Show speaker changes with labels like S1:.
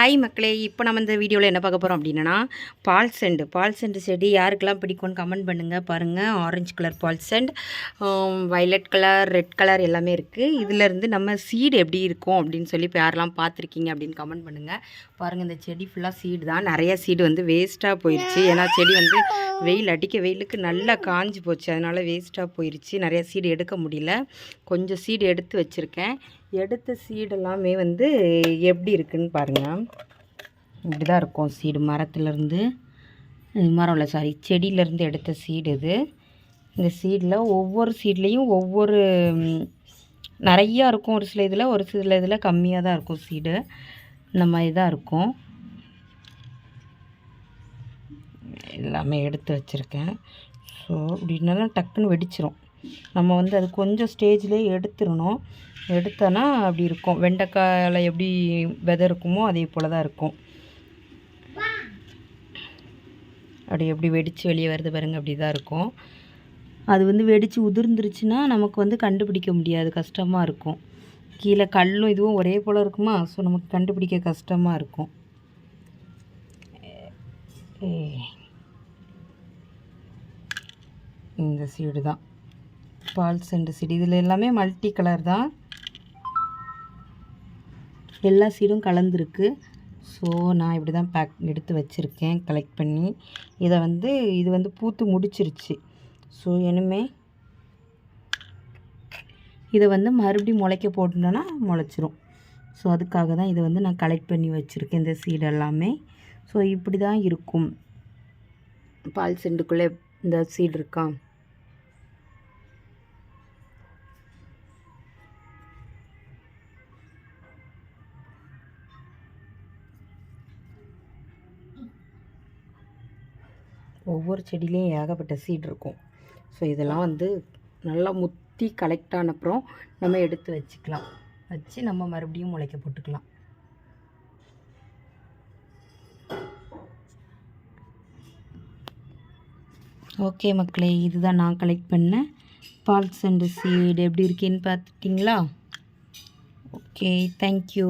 S1: Hi மக்களே இப்போ நம்ம இந்த வீடியோவில் என்ன பார்க்க போகிறோம் அப்படின்னா பால் செண்டு. பால் செண்டு செடி யாருக்கெல்லாம் பிடிக்கும்னு கமெண்ட் பண்ணுங்கள் பாருங்கள் ஆரஞ்சு கலர் பால் செண்ட் வைலட் கலர் ரெட் கலர் எல்லாமே இருக்குது இதிலேருந்து நம்ம சீடு எப்படி இருக்கும் அப்படின்னு சொல்லி இப்போ யாரெல்லாம் பார்த்துருக்கீங்க அப்படின்னு கமெண்ட் பண்ணுங்கள் பாருங்கள் இந்த செடி ஃபுல்லாக சீடு தான். நிறையா சீடு வந்து வேஸ்ட்டாக போயிடுச்சு ஏன்னா செடி வந்து வெயில் அடிக்க வெயிலுக்கு நல்லா காஞ்சி போச்சு. அதனால் வேஸ்ட்டாக போயிடுச்சு நிறையா சீடு எடுக்க முடியல. கொஞ்சம் சீடு எடுத்து வச்சுருக்கேன். எடுத்த சீடெல்லாமே வந்து எப்படி இருக்குன்னு பாருங்கள் இப்படி தான் இருக்கும் சீடு மரத்துலேருந்து மரம் இல்லை சாரி செடியிலேருந்து எடுத்த சீடு இது. இந்த சீடில் ஒவ்வொரு சீட்லேயும் ஒவ்வொரு நிறையா இருக்கும். ஒரு சில இதில் ஒரு சில இதில் கம்மியாக தான் இருக்கும் சீடு இந்த மாதிரி தான் இருக்கும். எல்லாமே எடுத்து வச்சுருக்கேன். ஸோ இப்படின்னாலும் டக்குன்னு வெடிச்சிரும். நம்ம வந்து அது கொஞ்சம் ஸ்டேஜ்லேயே எடுத்துடணும். எடுத்தோன்னா அப்படி இருக்கும். வெண்டைக்காயில் எப்படி விதை இருக்குமோ அதே போல் தான் இருக்கும். அப்படி எப்படி வெடித்து வெளியே வருது பாருங்க அப்படி தான் இருக்கும். அது வந்து வெடித்து உதிர்ந்துருச்சுன்னா நமக்கு வந்து கண்டுபிடிக்க முடியாது. கஷ்டமாக இருக்கும். கீழே கல்லும் இதுவும் ஒரே போல் இருக்குமா? ஸோ நமக்கு கண்டுபிடிக்க கஷ்டமாக இருக்கும். ஏ. இந்த சீடு தான் பால் செண்டு சீடு இதில் எல்லாமே மல்டி கலர் தான். எல்லா சீடும் கலந்துருக்கு. ஸோ நான் இப்படி தான் பேக் எடுத்து வச்சுருக்கேன் கலெக்ட் பண்ணி. இதை வந்து இது வந்து பூத்து முடிச்சிருச்சு. ஸோ இனிமே இதை வந்து மறுபடியும் முளைக்க போட்டுட்டோன்னா முளைச்சிரும். ஸோ அதுக்காக தான் இதை வந்து நான் கலெக்ட் பண்ணி வச்சுருக்கேன் இந்த சீடு எல்லாமே. ஸோ இப்படி தான் இருக்கும். பால் செண்டுக்குள்ளே இந்த சீடு இருக்கா? ஒவ்வொரு செடியிலையும் ஏகப்பட்ட சீட் இருக்கும். ஸோ இதெல்லாம் வந்து நல்லா முத்தி கலெக்ட் ஆனப்புறம் நம்ம எடுத்து வச்சுக்கலாம். வச்சு நம்ம மறுபடியும் முளைக்க போட்டுக்கலாம். ஓகே மக்களே இதுதான் நான் கலெக்ட் பண்ணேன் பால்ஸ் அண்ட் சீடு எப்படி இருக்கேன்னு பார்த்துட்டிங்களா? Okay thank you